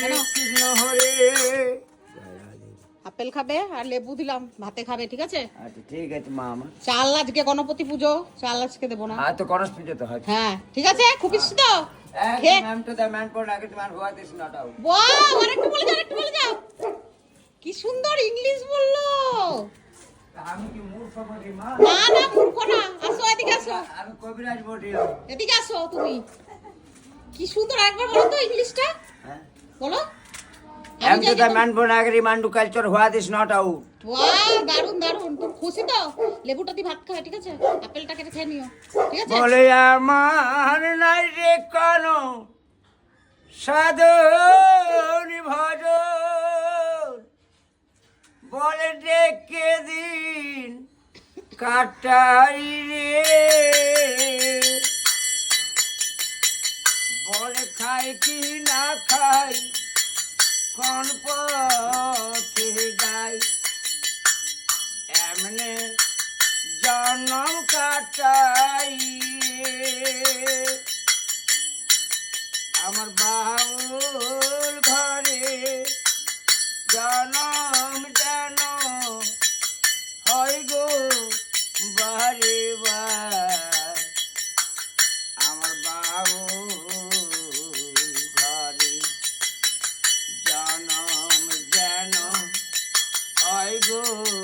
কেন? কৃষ্ণ হরে। আপেল খাবে আর লেবু দিলাম ভাতে খাবে ঠিক আছে? আচ্ছা ঠিক আছে মা আমার চাল আজকে গণপতি পুজো চাল আজকে দেবো না। আর তো গণেশ পুজো তো হয়। হ্যাঁ ঠিক আছে? খুব ইচ্ছে তো? হুয়া দিস নট আউট বাহ আরেকটু বলে যাও আরেকটু বলে যাও। কি সুন্দর ইংলিশ বলল। কি মা? না না মূর্খ না। আসো এদিকে আসো। আমি কবিরাজ বলি। এদিকে আসো তুমি। কি সুন্দর একবার বলো তো ইংলিশটা। হ্যাঁ। বলো। Am to the Mandu culture হুয়া দিস নট আউট ওয়াও দারুণ দারুণ তুমি খুশি তো? লেবুটা দিয়ে ভাত খাবে ঠিক আছে? আপেলটা কেটে খেয়ে নিও ঠিক আছে? বলে আমার নাই রে কেন সাধন ভজন। বলে ডেকে দিন কাটাই রে। ফল খাই কি না খাই, কোন পথে যাই। এমনে জন্ম কাটাই। আমার বাউল ঘরে জনম যেন হয় গো বাড়ি বা Oh.